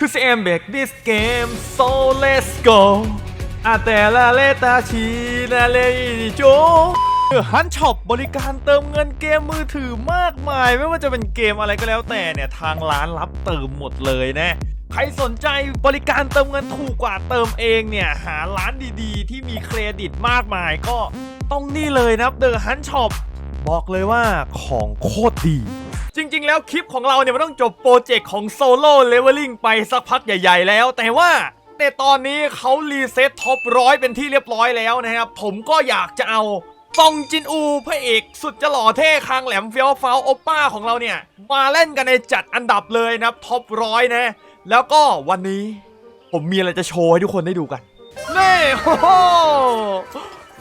Cause I'm back this game so let's go อาแต่ละเลตาชีนาเลโจฮันช็อปบริการเติมเงินเกมมือถือมากมาย ไม่ว่าจะเป็นเกมอะไรก็แล้วแต่เนี่ย ทางร้านรับเติมหมดเลยนะใครสนใจบริการเติมเงินถูกกว่าเติมเองเนี่ย หาร้านดีๆ ที่มีเครดิตมากมายก็ต้องนี่เลยนะเดอะฮันช็อปบอกเลยว่าของโคตรดี จริง ๆ แล้วคลิปของเราเนี่ยมันต้องจบโปรเจกต์ของโซโล่เลเวลลิ่งไปสักพักใหญ่ ๆ แล้ว แต่ว่าในตอนนี้เขารีเซ็ตท็อปร้อยเป็นที่เรียบร้อยแล้วนะครับ ผมก็อยากจะเอาฟองจินอูพระเอกสุดจะหล่อเท่คางแหลมเฟี้ยวฟ้าวโอป้าของเราเนี่ย มาเล่นกันในจัดอันดับเลยนะครับท็อปร้อยนะ แล้วก็วันนี้ผมมีอะไรจะโชว์ให้ทุกคนได้ดูกันนี่โอ้โห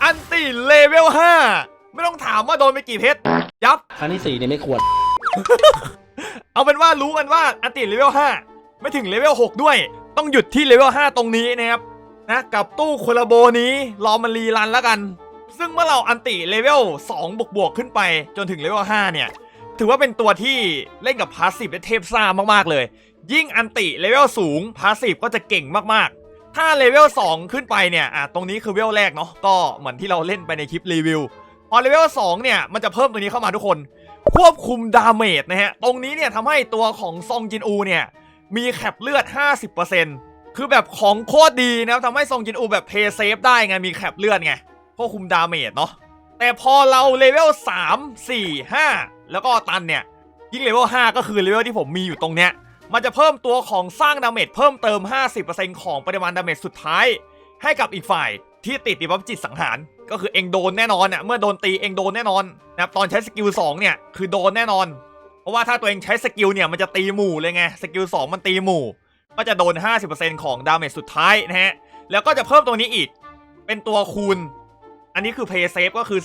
อันติเลเวล5ไม่ต้องถามว่าโดนไปกี่เพชรยับ ครั้งที่สี่เนี่ยไม่ควร เอาเป็นว่ารู้กันว่าอันติเลเวล5ไม่ถึงเลเวล6ด้วย ต้องหยุดที่เลเวล5ตรงนี้นะครับนะกับตู้โคลาโบนี้รอมันรีรันแล้วกัน ซึ่งเมื่อเราอันติเลเวล2บวกบวกขึ้นไปจนถึงเลเวล5เนี่ย ถือว่าเป็นตัวที่เล่นกับพาสซีฟได้เทพซ่ามากๆเลย ยิ่งอันติเลเวลสูงพาสซีฟก็จะเก่งมากๆ ถ้าเลเวล2ขึ้นไปเนี่ยอะตรงนี้คือเวลแรกเนาะก็เหมือนที่เราเล่นไปในคลิปรีวิว พอเลเวล2เนี่ยมันจะเพิ่มตัวนี้เข้ามาทุกคน ควบคุมดาเมจนะฮะ ตรงนี้เนี่ยทำให้ตัวของซองจินอูเนี่ย มีแคปเลือด 50%คือแบบของโคตรดีนะครับทำให้ซองจินอูแบบเพย์เซฟได้ไง มีแคปเลือดไงควบคุมดาเมจเนาะแต่พอเราเลเวล3 4 5 แล้วก็ตันเนี่ย ยิ่งเลเวล5ก็คือเลเวลที่ผมมีอยู่ตรงเนี้ยมันจะเพิ่มตัวของสร้างดาเมจเพิ่มเติม 50%ของปริมาณดาเมจสุดท้าย ให้กับอีกฝ่ายที่ติดดิบัฟจิตสังหาร ก็คือเองโดนแน่นอนอะเมื่อโดนตีเองโดนแน่นอนนะครับตอนใช้สกิล2เนี่ยคือโดนแน่นอน เพราะว่าถ้าตัวเองใช้สกิลเนี่ยมันจะตีหมู่เลยไงสกิล2มันตีหมู่ ก็จะโดน 50%ของดาเมจสุดท้ายนะฮะแล้วก็จะเพิ่มตัวนี้อีก เป็นตัวคูณ อันนี้คือ Pay Safe ก็คือ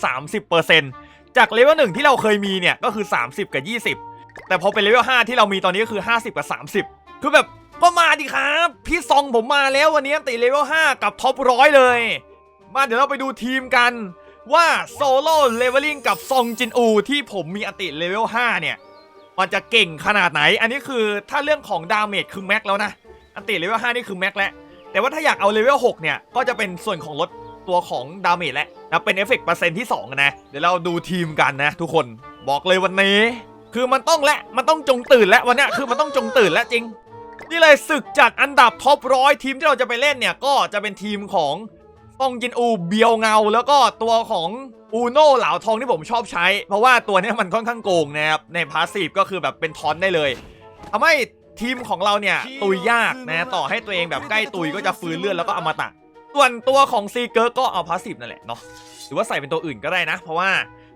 30%จากเลเวล1ที่เราเคยมีเนี่ยก็คือ 30 กับ 20 แต่พอเป็นเลเวล5ที่เรามีตอนนี้ก็คือ 50 กับ 30 คือแบบก็มาดิครับ พี่ซองผมมาแล้ววันนี้ติเลเวล5กับท็อปร้อยเลย มาเดี๋ยวเราไปดูทีมกันว่าโซโล่เลเวลลิ่งกับซองจินอูที่ผมมีอันติเลเวล 5 เนี่ย มันจะเก่งขนาดไหน อันนี้คือถ้าเรื่องของดาเมจคือแม็กแล้วนะอันติเลเวล 5 นี่คือแม็กแล้ว แต่ว่าถ้าอยากเอาเลเวล 6 เนี่ย ก็จะเป็นส่วนของลดตัวของดาเมจแล้วนะเป็นเอฟเฟกต์เปอร์เซ็นต์ที่ 2 นะ เดี๋ยวเราดูทีมกันนะ ทุกคนบอกเลยวันนี้ คือมันต้องและมันต้องจงตื่นแล้ววันเนี้ยคือมันต้องจงตื่นแล้วจริงนี่เลยศึกจัดอันดับท็อปร้อยทีมที่เราจะไปเล่นเนี่ยก็จะเป็นทีมของ ฟองจินอูเบียวเงา แล้วก็ตัวของอูโน่เหลาทองที่ผมชอบใช้ เพราะว่าตัวนี้มันค่อนข้างโกงนะครับ ในพาสซีฟก็คือแบบเป็นทอนได้เลยทำให้ทีมของเราเนี่ยตุยยากนะต่อให้ตัวเองแบบใกล้ตุยก็จะฟื้นเลือดแล้วก็อมตะ ส่วนตัวของซีเกอร์ก็เอาพาสซีฟนั่นแหละเนาะหรือว่าใส่เป็นตัวอื่นก็ได้นะ เพราะว่า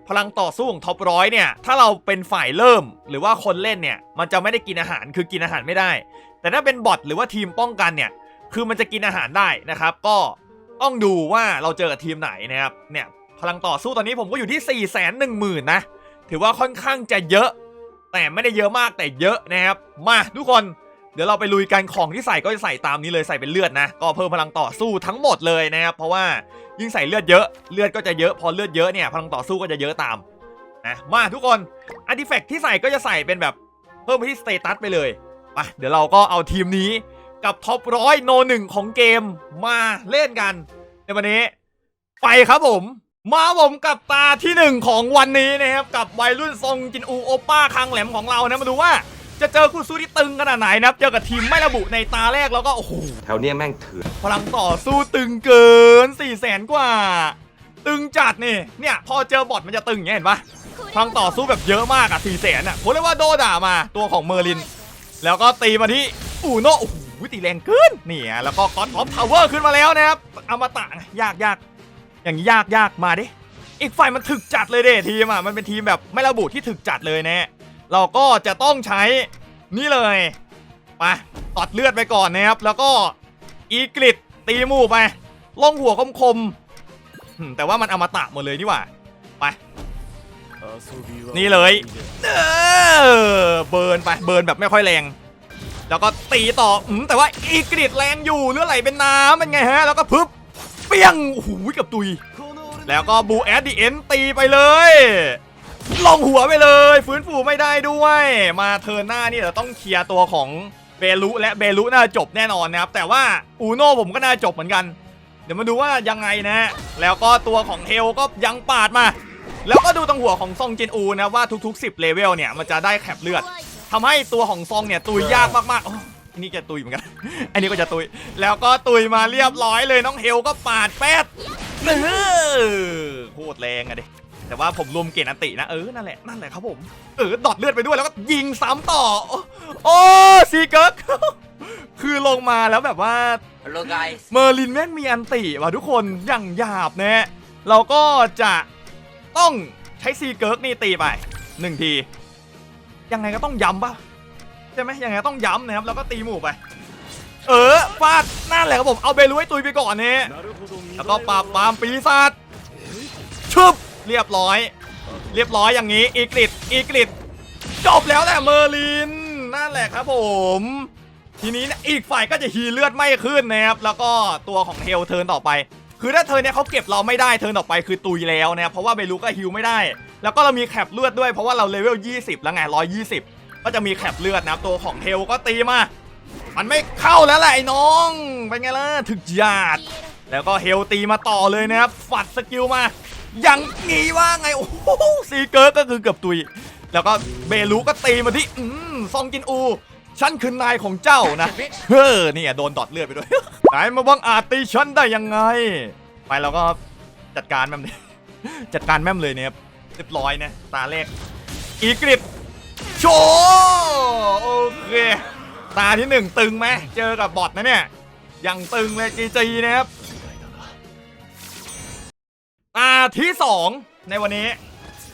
พลังต่อสู้ของท็อปร้อยเนี่ย ถ้าเราเป็นฝ่ายเริ่มหรือว่าคนเล่นเนี่ย มันจะไม่ได้กินอาหารคือกินอาหารไม่ได้ แต่ถ้าเป็นบอทหรือว่าทีมป้องกันเนี่ย คือมันจะกินอาหารได้นะครับ ก็ ต้องดูว่าเราเจอกับทีมไหนนะครับเนี่ยพลังต่อสู้ตอนนี้ผมก็อยู่ที่4ี่แสนหนึ่งหมื่นนะ ถือว่าค่อนข้างจะเยอะ แต่ไม่ได้เยอะมากแต่เยอะนะครับ มาทุกคนเดี๋ยวเราไปลุยกันของที่ใส่ก็จะใส่ตามนี้เลยใส่เป็นเลือดนะ ก็เพิ่มพลังต่อสู้ทั้งหมดเลยนะครับ เพราะว่ายิ่งใส่เลือดเยอะเลือดก็จะเยอะพอเลือดเยอะเนี่ยพลังต่อสู้ก็จะเยอะตามนะมาทุกคนอาร์ติแฟกต์ที่ใส่ก็จะใส่เป็นแบบเพิ่มไปที่สเตตัสไปเลยไปเดี๋ยวเราก็เอาทีมนี้ กับท็อปร้อยโนหนึ่งของเกมมาเล่นกัน ในวันนี้ ไปครับผม มาผมกับตาที่หนึ่งของวันนี้นะครับ กับวัยรุ่นทรงจินอูโอป้าคางแหลมของเรานะมาดูว่าจะเจอคู่สู้ที่ตึงขนาดไหนนะครับ เจอกับทีมไม่ระบุในตาแรกแล้วก็โอ้โหแถวเนี้ยแม่งเถื่อนพลังต่อสู้ตึงเกิน4ี่แสนกว่า ตึงจัดนี่เนี่ย พอเจอบอทมันจะตึงอย่างเงี้ยเห็นปะพลังต่อสู้แบบเยอะมากอะ4ี่แสนอะผมเรียกว่าโดด่ามาตัวของเมอร์ลิน แล้วก็ตีมาที่อูโนโอ้โห ตีแรงเกินนี่อะแล้วก็ก๊อตท็อปทาวเวอร์ขึ้นมาแล้วนะครับอมตะยากยากอย่างนี้ยากยากมาดิอีกฝ่ายมันถึกจัดเลยเด้ทีมอะมันเป็นทีมแบบไม่ระบุที่ถึกจัดเลยนะเราก็จะต้องใช้นี่เลยไปตัดเลือดไปก่อนนะครับ แล้วก็อีกริดตีหมู่ไปล่องหัวคมคมๆแต่ว่ามันอมตะหมดเลยนี่หว่าไปนี่เลยเออเบิร์นไปเบิร์นแบบไม่ค่อยแรง แล้วก็ตีต่ออืมแต่ว่าอีกริดแรงอยู่เลือดไหลเป็นน้ำเป็นไงฮะ แล้วก็พึบเปี้ยงโอ้โหกับตุย แล้วก็บูแอดดีเอ็นตีไปเลยลงหัวไปเลย ฟื้นฟูไม่ได้ด้วย มาเทิร์นหน้านี่เราต้องเคลียร์ตัวของเบลุและเบลุน่าจบแน่นอนนะครับ แต่ว่าอูโน่ผมก็น่าจบเหมือนกัน เดี๋ยวมาดูว่ายังไงนะฮะแล้วก็ตัวของเฮลก็ยังปาดมา แล้วก็ดูตรงหัวของซองจินอูนะว่าทุกๆ 10 เลเวลเนี่ย มันจะได้แคปเลือด ทำให้ตัวของซองเนี่ยตุยยากมากๆโอ้อันนี้จะตุยเหมือนกัน อันนี้ก็จะตุย แล้วก็ตุยมาเรียบร้อยเลยน้องเฮลก็ปาดแป๊ดเออโคตรแรงอะดิแต่ว่าผมรวมเกณฑ์อันตินะ เออ นั่นแหละ นั่นแหละครับผม เออ ดอดเลือดไปด้วยแล้วก็ยิงซ้ำต่อ โอ้โอ้ซีเกิร์กคือลงมาแล้วแบบว่า Hello guys เมอร์ลินแม่งมีอันติว่ะทุกคนอย่างหยาบนะเราก็จะต้องใช้ซีเกิร์กนี่ตีไปหนึ่งที ยังไงก็ต้องย้ำปะใช่ไหมยังไงต้องย้ำนะครับแล้วก็ตีหมู่ไป เออฟาดนั่นแหละครับผมเอาเบลุให้ตุยไปก่อนเนี่ยแล้วก็ปราบปรามปีศาจชึบเรียบร้อย เรียบร้อยอย่างนี้อีกริดอีกริดจบแล้วแหละเมอร์ลินนั่นแหละครับผม ทีนี้นะอีกฝ่ายก็จะฮีเลือดไม่ขึ้นนะครับแล้วก็ตัวของเฮลเทิร์นต่อไป คือถ้าเทิร์นเนี่ยเขาเก็บเราไม่ได้เทิร์นต่อไปคือตุยแล้วนะครับเพราะว่าเบลูก็ฮิลไม่ได้ แล้วก็เรามีแคปเลือดด้วยเพราะว่าเราเลเวล 20 แล้วไง 120 ก็จะมีแคปเลือดนะครับตัวของเฮลก็ตีมา มันไม่เข้าแล้วแหละไอ้น้อง เป็นไงล่ะถึกหยาด แล้วก็เฮลตีมาต่อเลยนะครับฝัดสกิลมาย่างงี้ว่าไง โอ้โหซีเกิร์กก็คือเกือบตุย แล้วก็เบลูก็ตีมาที่อืมซองจินอูฉันคือนายของเจ้านะ เฮ้อนี่อะโดนดอดเลือดไปด้วยนายมาบังอาจตีฉันได้ยังไง ไปเราก็จัดการแม่มเลยจัดการแม่มเลยเนี่ย รียบร้อยนะ ตาแรกอีกริดโชว์โอเค ตาที่หนึ่งตึงไหมเจอกับบอทนะเนี่ยยังตึงเลยจีจีนะครับตาที่สองในวันนี้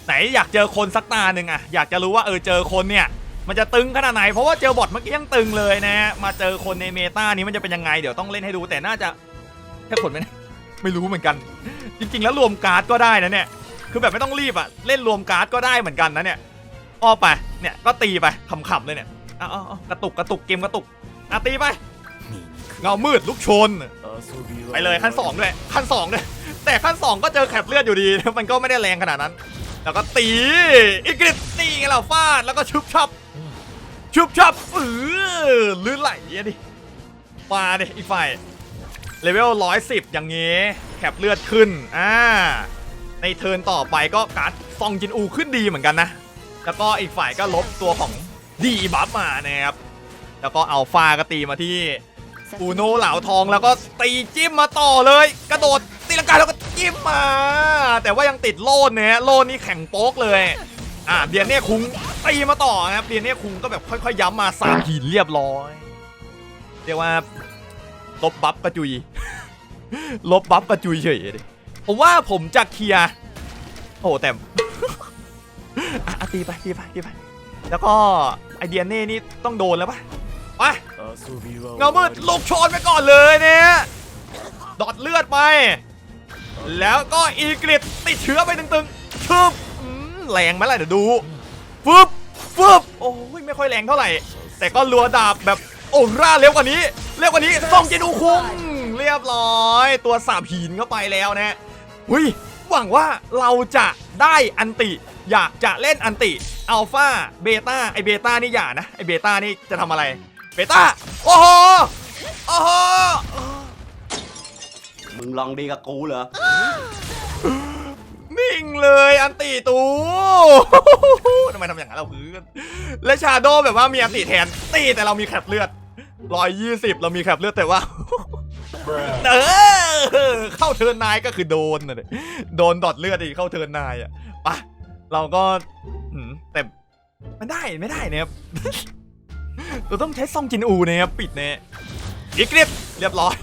ไหนอยากเจอคนสักตาหนึ่งอะอยากจะรู้ว่าเออเจอคนเนี่ยมันจะตึงขนาดไหนเพราะว่าเจอบอทเมื่อกี้ยังตึงเลยนะฮะมาเจอคนในเมตานี้มันจะเป็นยังไงเดี๋ยวต้องเล่นให้ดูแต่น่าจะแค่คนไหมไม่รู้เหมือนกัน จริง ๆ แล้วรวมการ์ดก็ได้นะเนี่ย คือแบบไม่ต้องรีบอะเล่นรวมการ์ดก็ได้เหมือนกันนะเนี่ยอ้อไปเนี่ยก็ตีไปขำๆเลยเนี่ยอ้าวกระตุกกระตุกเกมกระตุกอะตีไปเงามืดลุกชนไปเลยขั้นสองด้วยขั้นสองด้วยแต่ขั้นสองก็เจอแคปเลือดอยู่ดี มันก็ไม่ได้แรงขนาดนั้น แล้วก็ตีอีกริดตีไงเราฟาดแล้วก็ชุบชับชุบชับเออลื่นไหลอะดิมาดิอีกฝ่ายเลเวลร้อยสิบอย่างงี้ แคปเลือดขึ้นอ่า ในเทิร์นต่อไปก็การ์ดซองจินอูขึ้นดีเหมือนกันนะ แล้วก็อีกฝ่ายก็ลบตัวของดีบัฟมานะครับ แล้วก็เอัลฟาก็ตีมาที่อูโนเหลาทองแล้วก็ตีจิ้มมาต่อเลย กระโดดตีลังกาแล้วก็จิ้มมา แต่ว่ายังติดโลดเนี่ยโลดนี่แข็งโป๊กเลยอ่าเดียนเนี่ยคุ้งตีมาต่อครับเดียนเนี่ยคุ้งก็แบบค่อยๆย้ำมาสามหินเรียบร้อยเรียกว่าลบบัฟกระจุยลบบัฟกระจุยเฉยเลย ผมว่าผมจะเคลียร์โอ้แต่ อะตีไปตีไปตีไป แล้วก็ไอเดียนเน่นี่ต้องโดนแล้วปะไปเงามืดลูกชนไปก่อนเลยเนี่ยดอดเลือดไป แล้วก็อีกริดติดเชื้อไปตึงๆชึบอืมแรงไหมล่ะเดี๋ยวดูฟึบฟึบโอ้ยไม่ค่อยแรงเท่าไหร่ แต่ก็รัวดาบแบบโอ้ร่าเร็วกว่านี้ เร็วกว่านี้ส่องเจนูคุงเรียบร้อย ตัวสาบหินเข้าไปแล้วนะ หุยหวังว่าเราจะได้อันติ อยากจะเล่นอันติอัลฟาเบต้าไอเบต้านี่อย่านะไอเบต้านี่จะทำอะไรเบต้าโอ้โหโอ้โหมึงลองดีกับกูเหรอนิ่งเลยอันติตูทำไมทำอย่างนั้นเราพื้นและชาโดแบบว่ามีอันติแทนตีแต่เรามีแคปเลือดร้อยยี่สิบเรามีแคปเลือดแต่ว่า เออเข้าเทินนายก็คือโดนนะดิโดนดอดเลือดอีกเข้าเทินนายอะไปะเราก็หืมแต่ไม่ได้ไม่ได้เนี่ยครับเราต้องใช้ซองจินอูนะครับปิดเนี่ยอีกเรียบเรียบร้อย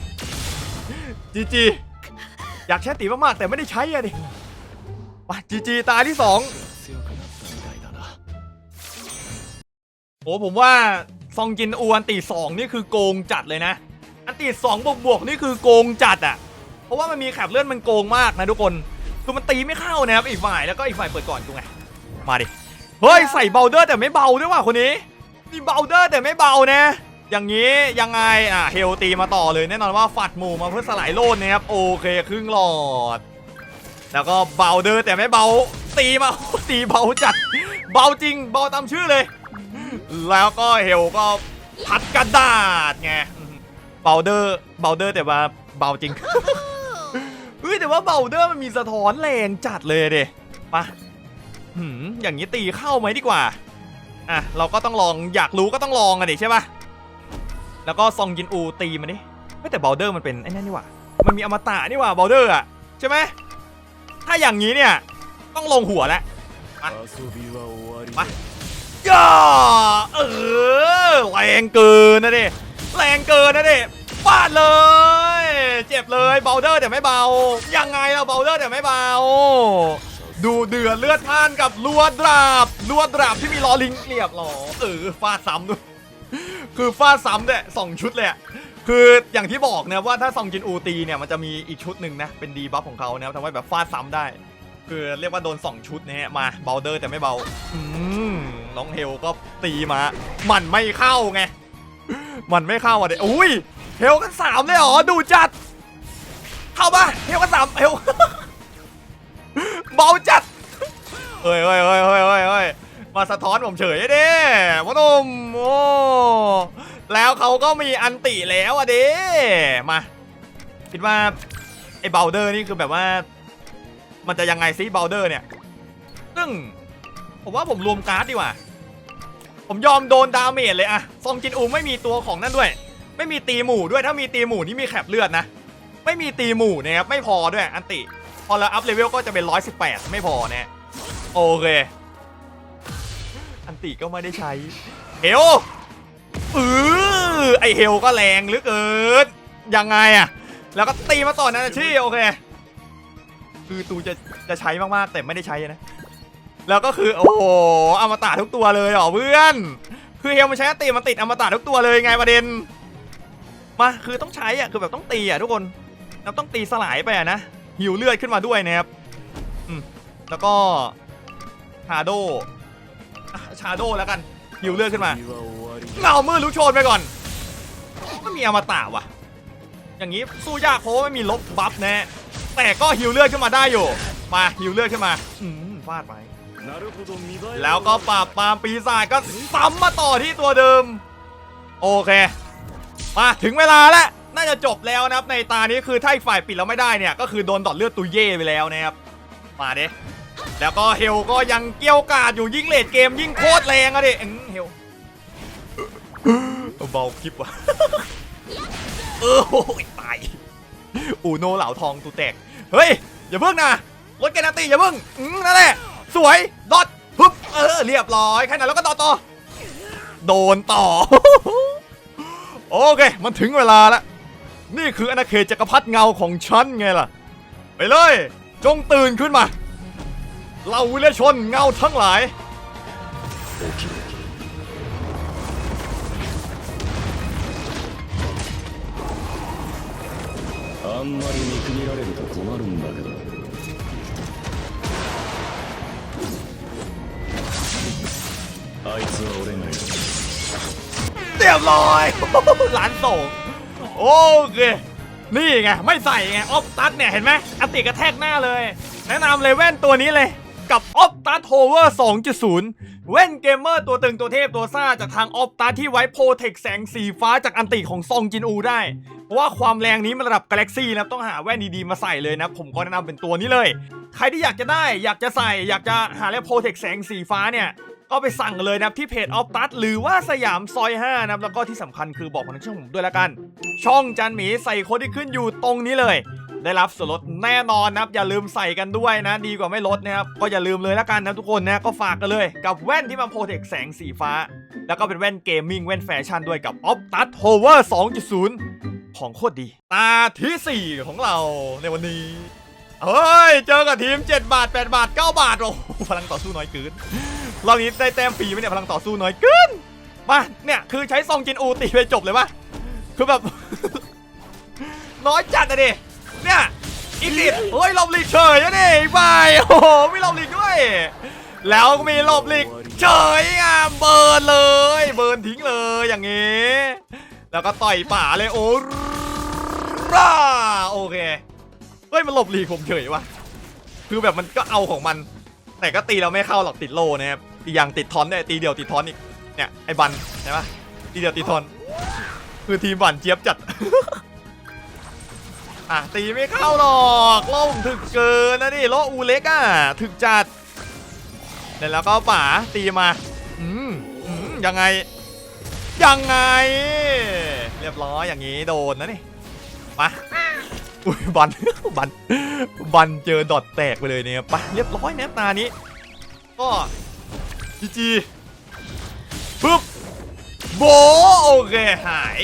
จีจีอยากใช้ตีมากๆแต่ไม่ได้ใช้อะดิไปจีจีตาที่สองโอ้ผมว่าซองจินอูอันตีสองนี่คือโกงจัดเลยนะ อันตีสองบวกบวกๆนี่คือโกงจัดอะเพราะว่ามันมีแคปเลื่อนมันโกงมากนะทุกคนคือมันตีไม่เข้านะครับอีกฝ่ายแล้วก็อีกฝ่ายเปิดก่อนกูไงมาดิเฮ้ยใส่เบลเดอร์แต่ไม่เบาด้วยว่ะคนนี้มีเบลเดอร์แต่ไม่เบานะอย่างนี้ยังไงอะเฮลตีมาต่อเลยแน่นอนว่าฝัดหมู่มาเพื่อสลายโลดนะครับโอเคครึ่งหลอด แล้วก็เบลเดอร์แต่ไม่เบาตีมาตีเบาจัด เบาจริงเบาตามชื่อเลย แล้วก็เฮลก็พัดกระดาษไง เบลเดอร์เบลเดอร์แต่ว่าเบาจริงเฮ้ยแต่ว่าเบลเดอร์มันมีสะท้อนแรงจัดเลยเดปะหืมอย่างนี้ตีเข้าไหมดีกว่า อะ เราก็ต้องลองอยากรู้ก็ต้องลองอะดิใช่ปะแล้วก็ซองยินอูตีมันดิไม่แต่เบลเดอร์มันเป็นไอ้นั่นนี่หว่า มันมีอมตะนี่หว่าเบลเดอร์อะใช่ไหมถ้าอย่างนี้เนี่ยต้องลงหัวแล้วมาย่าเออแรงเกินนะดิ แรงเกินนะดิฟาดเลย เจ็บเลยเบลเดอร์แต่ไม่เบา ยังไงล่ะเบลเดอร์แต่ไม่เบา ดูเดือดเลือดพล่านกับลวดดาบลวดดาบที่มีล้อลิงเรียบหรอเออฟาดซ้ำด้วยคือฟาดซ้ำเนี่ยสองชุดเลยอะคืออย่างที่บอกนะว่าถ้าซองจินอูตีเนี่ยมันจะมีอีกชุดหนึ่งนะเป็นดีบัฟของเขานะทำให้แบบฟาดซ้ำได้ คือเรียกว่าโดน 2 ชุดนะฮะมาเบลเดอร์แต่ไม่เบาอืมน้องเฮลก็ตีมา มันไม่เข้าไง มันไม่เข้าอะเด็อุ้ยเฮลกันสามเลยเหรอดูจัด เข้าปะเฮลกันสามเฮลเบาจัดเฮ้ยเฮ้ยเฮ้ยเฮ้ยเฮ้ยเฮ้ยมาสะท้อนผมเฉยเด้พ่อหนุ่มโอ้แล้วเขาก็มีอันติแล้วอะเด้มาคิดว่าไอ้เบลเดอร์นี่คือแบบว่า มันจะยังไงซิเบลเดอร์เนี่ยซึ่งผมว่าผมรวมการ์ดดีกว่า ผมยอมโดนดาเมจเลยอะซองจินอูไม่มีตัวของนั่นด้วย ไม่มีตีหมู่ด้วยถ้ามีตีหมู่นี่มีแคปเลือดนะ ไม่มีตีหมู่นะครับไม่พอด้วยอันติ พอเราอัพเลเวลก็จะเป็น 118 ไม่พอนะโอเค อันติก็ไม่ได้ใช้ เฮลเออไอเฮลก็แรงเหลือเกินยังไงอะแล้วก็ตีมาต่อนะชี่โอเค คือตูจะจะใช้มากๆแต่ไม่ได้ใช้นะ แล้วก็คือโอ้โหอมตะทุกตัวเลยเหรอเพื่อน คือเฮลมันใช้อตีมันติดอมตะทุกตัวเลยไงประเด็น มาคือต้องใช้อะคือแบบต้องตีอะทุกคนเราต้องตีสลายไปอะนะหิวเลือดขึ้นมาด้วยนะครับอืมแล้วก็ชาโดชาโดแล้วกันหิวเลือดขึ้นมาเงามือลุกโชนไปก่อนไม่มีอมตะว่ะ อย่างนี้สู้ยากเพราะไม่มีลบบัฟแน่แต่ก็หิวเลือดขึ้นมาได้อยู่ มาหิวเลือดขึ้นมา อืมฟาดไป แล้วก็ปราบปรามปีศาจก็ซ้ำมาต่อที่ตัวเดิม โอเค มาถึงเวลาแล้ว น่าจะจบแล้วนะครับ ในตานี้คือถ้าฝ่ายปิดเราไม่ได้เนี่ย ก็คือโดนดอดเลือดตุยเย่ไปแล้วนะครับ มาเด้แล้วก็เฮลก็ยังเกี้ยวกาดอยู่ยิ่งเลดเกมยิ่งโคตรแรงอะดิอื้อเฮลเบาคลิปว่ะเออโอ้ยตายอูโนเหล่าทองตูแตก เฮ้ย อย่าเพิ่งนะรถแกนาตีอย่าเพิ่งอืมนั่นแหละ สวย ดอทปึ๊บ เออ เรียบร้อย แค่นั้นแล้วก็ต่อต่อ โดนต่อ โอเค มันถึงเวลาแล้ว นี่คืออาณาเขตจักรพรรดิเงาของฉันไงล่ะ ไปเลย จงตื่นขึ้นมา เราวิเลชนเงาทั้งหลาย あんまり見くびられると困るんだけど เรียบร้อยล้านสองโอเค นี่ไง ไม่ใส่ไง ออฟตัดเนี่ย เห็นไหมอันติกระแทกหน้าเลย แนะนำเลยแว่นตัวนี้เลย กับออฟตัดโฮเวอร์2.0 แว่นเกมเมอร์ตัวตึงตัวเทพตัวซ่า จากทางออฟตัดที่ไว้โปรเทคแสงสีฟ้าจากอันติของซองจินอูได้ เพราะว่าความแรงนี้มันระดับกาแล็กซี่นะต้องหาแว่นดีๆมาใส่เลยนะ ผมก็แนะนำเป็นตัวนี้เลย ใครที่อยากจะได้ อยากจะใส่ อยากจะหาแล้วโปรเทคแสงสีฟ้าเนี่ย ก็ไปสั่งเลยนะครับที่เพจออฟตัสหรือว่าสยามซอย5นะครับแล้วก็ที่สำคัญคือบอกพนักช่องผมด้วยละกัน ช่องจันหมีใส่โค้ดที่ขึ้นอยู่ตรงนี้เลย ได้รับส่วนลดแน่นอนนะครับ อย่าลืมใส่กันด้วยนะ ดีกว่าไม่ลดนะครับ ก็อย่าลืมเลยละกันนะทุกคนนะก็ฝากกันเลย กับแว่นที่มาโปรเทคแสงสีฟ้า แล้วก็เป็นแว่นเกมมิ่งแว่นแฟชั่นด้วยกับ o p t u s Hover 2.0 ของโคตรดี ตาทีสี่4 ของเราในวันนี้เฮ้ย เจอกับทีม 7 บาท 8 บาท 9 บาท โอ้พลังต่อสู้น้อยเกิน รอบนี้ได้แต้มฟรีไหมเนี่ยพลังต่อสู้น้อยเกินมาเนี่ยคือใช้ซองจินอูตีไปจบเลยปะคือแบบ น้อยจัดอะดิเนี่ยอีกนิดเฮ้ยหลบหลีกเฉยอะดิอีกใบโอ้โหไมีหลบหลีกด้วย แล้วก็มีหลบหลีกเฉยอะเบิร์นเลย เบิร์นทิ้งเลยอย่างงี้ แล้วก็ต่อยป่าเลยโอ้ร่าโอเคเฮ้ยมันหลบหลีกผมเฉยว่ะคือแบบมันก็เอาของมัน แต่ก็ตีเราไม่เข้าหรอกติดโลนะครับ อีกอย่างติดทอนได้ตีเดียวติดทอนอีกเนี่ยไอ้บันใช่ปะทีเดียวตีทอนคือทีมหวานเจี๊ยบจัดอะตีไม่เข้าหรอกโล่งถึกเกินนะดิโลอูเล็กอะถึกจัดเสร็จแล้วก็ป๋าตีมาอืมอืมยังไง ยังไง เรียบร้อยอย่างนี้โดนนะนี่มาอุ้ยบันบันบันเจอดอทแตกไปเลยเนี่ยไปเรียบร้อยแนบตานี้ ก็ จีจีปึ๊บโบโอเคหาย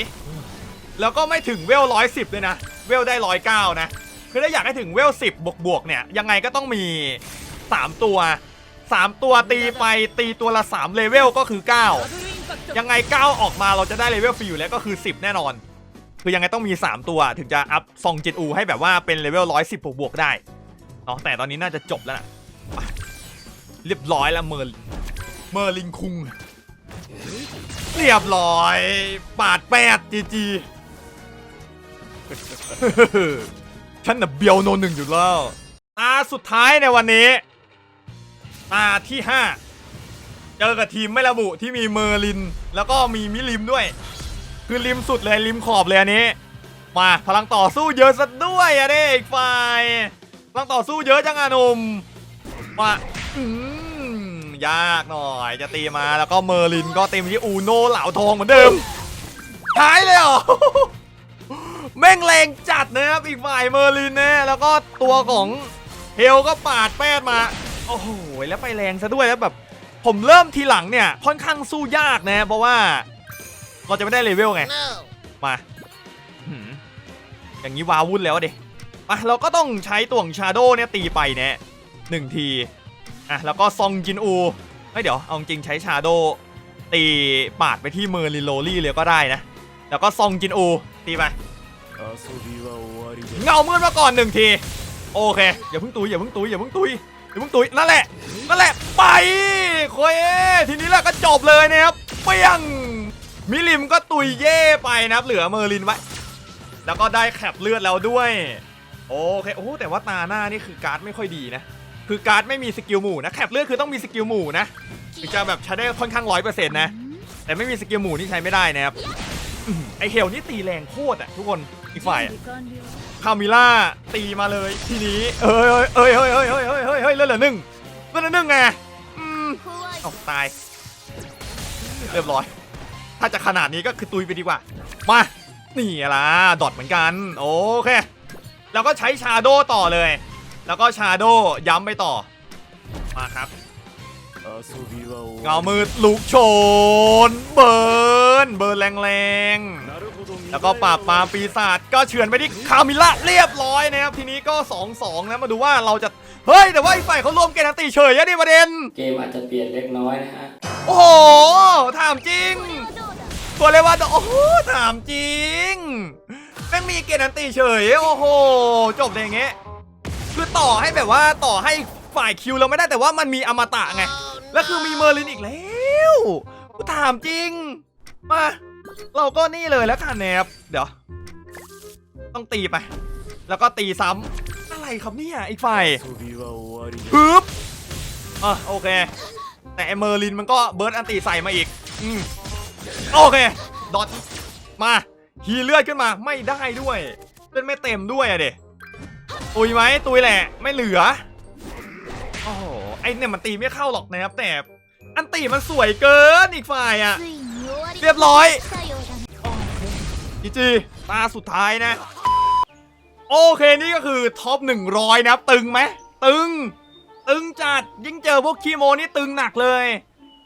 แล้วก็ไม่ถึงเวลร้อยสิบเลยนะ เวลได้ร้อยเก้านะ คือถ้าอยากให้ถึงเวลสิบบวกบวกเนี่ย ยังไงก็ต้องมี3ตัว3ตัวตีไปตีตัวละ3เลเวลก็คือ9ยังไง9ออกมาเราจะได้เลเวลฟรีอยู่แล้วก็คือ10แน่นอน คือยังไงต้องมี3ตัวถึงจะอัพซองจินอูให้แบบว่าเป็นเลเวล110บบวกบวกได้เนาะแต่ตอนนี้น่าจะจบแล้วนะเรียบร้อยล้วเมอร์ เมอร์ลิงคุง เรียบร้อย ปาดแปดจีจีฉันน่ะเบียวโนหนึ่งอยู่แล้วตาสุดท้ายในวันนี้ตาที่5เจอกับทีมไม่ระบุที่มีเมอร์ลิน แล้วก็มีมิลิมด้วย คือริมสุดเลยริมขอบเลยอันนี้ มาพลังต่อสู้เยอะซะด้วยอะเด็กฝ่ายพลังต่อสู้เยอะจังอะหนุ่มมาอืม ยากหน่อย จะตีมาแล้วก็เมอร์ลินก็เต็มที่อูโนเหลาทองเหมือนเดิมหายเลยเหรอแม่งแรงจัดนะครับอีกฝ่ายเมอร์ลินนะแล้วก็ตัวของเฮลก็ปาดแป้ดมา โอ้โหแล้วไปแรงซะด้วยแล้วแบบผมเริ่มทีหลังเนี่ยค่อนข้างสู้ยากนะ เพราะว่า เราจะไม่ได้เลเวลไง มาหืมอย่างนี้วาวุ่นแล้วเด็อะเราก็ต้องใช้ตัวของชาโดเนี่ยตีไปเนี่ยหนึ่งที่ะแล้วก็ซองจินอูไม่เดี๋ยวเอาจริงใช้ชาโดตีปาดไปที่เมอร์ลิโรลี่เลยก็ได้นะ แล้วก็ซองจินอูตีไปเงาเมื่อมาก่อนหนึ่งที โอเคอย่าเพิ่งตุยอย่าเพิ่งตุยอย่าเพิ่งตุยอย่าเพิ่งตุยนั่นแหละนั่นแหละไปโคเอทีนี้แหละก็จบเลยนะครับเปียงมิลิมก็ตุยเย่ไปนะครับเหลือเมอร์ลินไว้แล้วก็ได้แคปเลือดแล้วด้วย โอเคโอ้แต่ว่าตาหน้านี่คือการ์ดไม่ค่อยดีนะ คือการ์ดไม่มีสกิลหมู่นะแคปเลือดคือต้องมีสกิลหมู่นะถึงจะแบบใช้ได้ค่อนข้างร้อยเปอร์เซ็นต์นะ แต่ไม่มีสกิลหมู่นี่ใช้ไม่ได้นะครับไอเฮลนี่ตีแรงโคตรอะทุกคนอีกฝ่ายคามิล่าตีมาเลยทีนี้เอ้ยเอ้ยเอ้ยเอ้ยเอ้ยเอ้ยเอ้ยเอ้ยเลือดเหลือหนึ่งเลือดเหลือหนึ่งไงอืมเอาตาย เรียบร้อย ถ้าจะขนาดนี้ก็คือตุยไปดีกว่า มานี่ล่ะดอทเหมือนกัน โอเคแล้วก็ใช้ชาโดต่อเลย แล้วก็ชาโดย้ำไปต่อ มาครับ เงามือลุกโชน เบิร์นเบิร์นแรงๆ แล้วก็ปราบปรามปีศาจก็เฉือนไปที่คามิละเรียบร้อยนะครับ ทีนี้ก็แล้วมาดูว่าเราจะ เฮ้ย แต่ว่าไอ้ฝ่ายเขาร่วมเกณฑ์ตีเฉยยะดิประเด็น เกมอาจจะเปลี่ยนเล็กน้อยนะฮะ โอ้โห ถามจริง ตัวเลว่าโอ้โห ถามจริงแม่งมีเกณฑ์ตีเฉย โอ้โห จบได้อย่างเงี้ย ต่อให้แบบว่าต่อให้ฝ่ายคิวเราไม่ได้แต่ว่ามันมีอมตะไง แล้วคือมีเมอร์ลินอีกแล้วกูถามจริง มา เราก็นี่เลยแล้วกันแนบเดี๋ยว ต้องตีไป แล้วก็ตีซ้ำอะไรครับเนี่ยไอ้กฝ่ายฮึบอะโอเค แต่เมอร์ลินมันก็เบิร์ดอันตีใส่มาอีก อืมโอเค ดอทมาฮีเลือดขึ้นมาไม่ได้ด้วยเลืนไม่เต็มด้วยอะเด็ ตุยไหมตุยแหละ ไม่เหลือ โอ้โห ไอเนี่ยมันตีไม่เข้าหรอกนะครับ แต่อันตีมันสวยเกินอีกฝ่ายอะเรียบร้อยจีจีตาสุดท้ายนะ โอเคนี่ก็คือท็อป 100 นะครับ ตึงไหมตึง ตึงจัดยิ่งเจอพวกคีโมนี่ตึงหนักเลย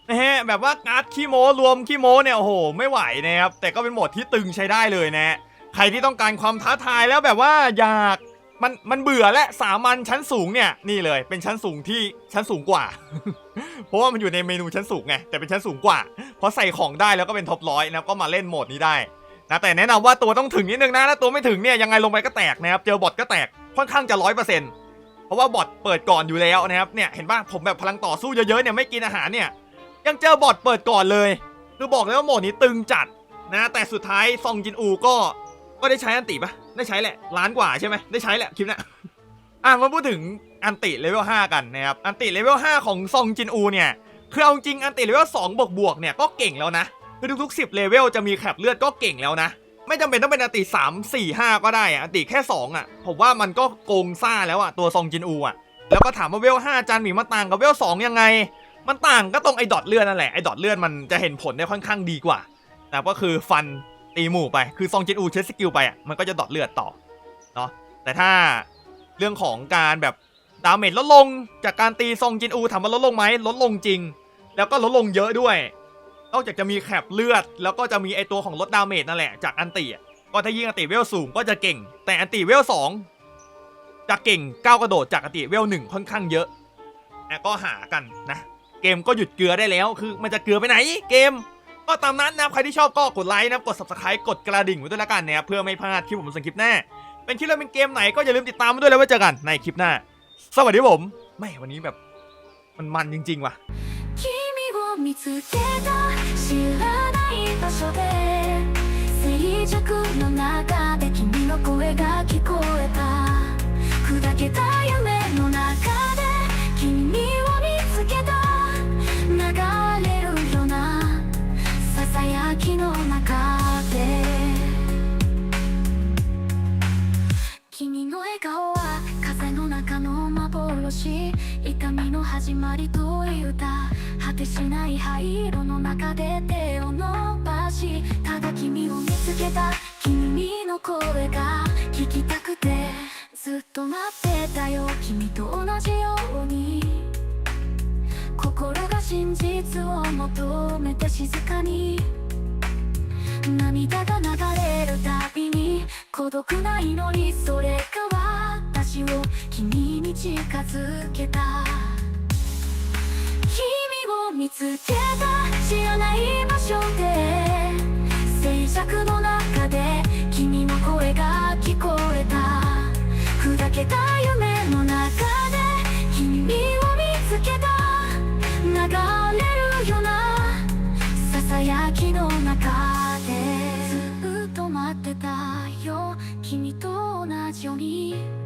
นะฮะแบบว่าการ์ดคีโมรวมคีโมเนี่ยโอ้โหไม่ไหวนะครับแต่ก็เป็นโหมดที่ตึงใช้ได้เลยนะ ใครที่ต้องการความท้าทายแล้วแบบว่าอยาก มันมันเบื่อและสามัญชั้นสูงเนี่ยนี่เลย เป็นชั้นสูงที่ชั้นสูงกว่า เพราะว่ามันอยู่ในเมนูชั้นสูงไงแต่เป็นชั้นสูงกว่าเพราะใส่ของได้แล้วก็เป็นท็อปร้อยแล้วก็มาเล่นโหมดนี้ได้นะแต่แนะนำว่าตัวต้องถึงนิดนึงนะถ้าตัวไม่ถึงเนี่ยยังไงลงไปก็แตกนะครับเจอบอทก็แตกค่อนข้างจะร้อยเปอร์เซ็นต์เพราะว่าบอทเปิดก่อนอยู่แล้วนะครับเนี่ยเห็นป่ะผมแบบพลังต่อสู้เยอะๆเนี่ยไม่กินอาหารเนี่ยยังเจอบอทเปิดก่อนเลยคือบอกเลยว่าโหมดนี้ตึงจัดนะแต่สุดท้ายซองจินอูก็ก็ได้ใช้อันติปะ ได้ใช้แหละล้านกว่าใช่ไหมได้ใช้แหละคลิปเนี้ยอะมาพูดถึงอันติเลเวล5กันนะครับอันติเลเวล5ของซองจินอูเนี่ยคือเอาจริงอันติเลเวล2บวกบวกเนี่ยก็เก่งแล้วนะคือทุกๆ10เลเวลจะมีแคปเลือดก็เก่งแล้วนะ ไม่จำเป็นต้องเป็นอันติ3 4 5 ก็ได้อะอันติแค่ 2 อะ ผมว่ามันก็โกงซ่าแล้วอะตัวซองจินอูอะแล้วก็ถามว่าเวล5จานหมีมันต่างกับเวล2ยังไง มันต่างก็ตรงไอ้ดอทเลือดนั่นแหละไอ้ดอทเลือดมันจะเห็นผลได้ค่อนข้างดีกว่าแต่ก็คือฟัน ตีหมู่ไป คือซองจินอูเชสสกิลไปอะ มันก็จะดอทเลือดต่อ เนาะ แต่ถ้าเรื่องของการแบบดาเมจลดลงจากการตีซองจินอูถามว่าลดลงไหมลดลงจริง แล้วก็ลดลงเยอะด้วย นอกจากจะมีแคปเลือด แล้วก็จะมีไอตัวของลดดาเมจนั่นแหละจากอันติอะก็ถ้ายิ่งอันติเวลสูงก็จะเก่ง แต่อันติเวลสองจะเก่งก้าวกระโดดจากอันติเวลหนึ่งค่อนข้างเยอะแต่ก็หากันนะ เกมก็หยุดเกลือได้แล้ว คือมันจะเกลือไปไหน เกม ก็ตามนั้นนะครับใครที่ชอบก็กดไลค์นะครับกด subscribe กดกระดิ่งไว้ด้วยละกันนะครับเพื่อไม่พลาดคลิปผมสังคลิปหน้า เป็นคลิปแล้วเป็นเกมไหนก็อย่าลืมติดตามมาด้วยแล้วไว้เจอกันในคลิปหน้า สวัสดีครับผมไม่วันนี้แบบมันมันจริง ๆ ว่ะ 君を見つけた知らない場所で静寂の中で君の声が聞こえた砕けた夢の中で君を 始まりというた果てしない灰色の中で手を伸ばしただ君を見つけた君の声が聞きたくてずっと待ってたよ君と同じように。心が真実を求めて静かに。涙が流れるたびに孤独な祈りそれが私を君に近づけた。見つけた知らない場所で静寂の中で君の声が聞こえた。砕けた夢の中で君を見つけた。流れるようなささやきの中で。ずっと待ってたよ君と同じように。